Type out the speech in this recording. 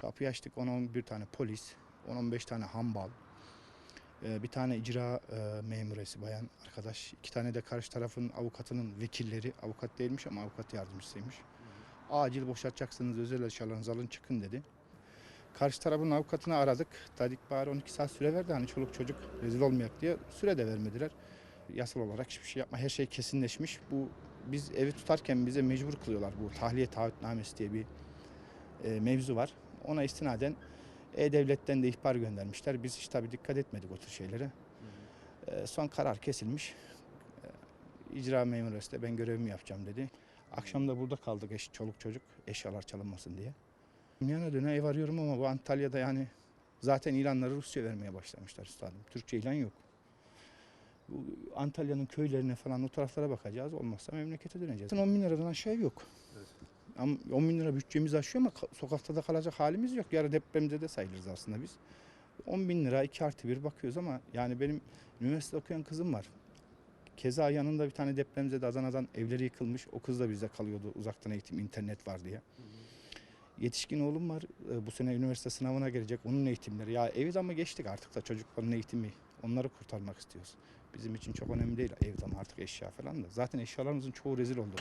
kapıyı açtık 10-11 tane polis, 10-15 tane hambal, e, bir tane icra e, memuresi bayan arkadaş, iki tane de karşı tarafın avukatının vekilleri, avukat değilmiş ama avukat yardımcısıymış. Acil boşaltacaksınız, özel eşyalarınızı alın çıkın dedi. Karşı tarafın avukatını aradık. Dedik bari 12 saat süre verdi hani çoluk çocuk rezil olmayak diye süre de vermediler. Yasal olarak hiçbir şey yapma her şey kesinleşmiş. Bu biz evi tutarken bize mecbur kılıyorlar bu tahliye taahhütnamesi diye bir e, mevzu var. Ona istinaden E-Devlet'ten de ihbar göndermişler. Biz hiç tabii dikkat etmedik o tür şeylere. E, son karar kesilmiş. E, icra memuresi de ben görevimi yapacağım dedi. Akşam da burada kaldık eş, çoluk çocuk eşyalar çalınmasın diye. Yana döne ev arıyorum ama bu Antalya'da yani zaten ilanları Rusça vermeye başlamışlar üstadım. Türkçe ilan yok. Bu Antalya'nın köylerine falan o taraflara bakacağız. Olmazsa memlekete döneceğiz. 10 bin liradan aşağı yok. Ama 10 bin lira bütçemiz aşıyor ama ka- sokakta da kalacak halimiz yok. Yarı depremde de sayılırız aslında biz. 10 bin lira 2 artı 1 bakıyoruz ama yani benim üniversite okuyan kızım var. Keza yanında bir tane depremzede Adana'dan evleri yıkılmış. O kız da bizde kalıyordu uzaktan eğitim, internet var diye. Yetişkin oğlum var. e, Bu sene üniversite sınavına gelecek. Onun eğitimleri. Ya de ama geçtik artık da çocukların eğitimi. Onları kurtarmak istiyoruz. Bizim için çok önemli değil ev artık eşya falan da. Zaten eşyalarımızın çoğu rezil oldu.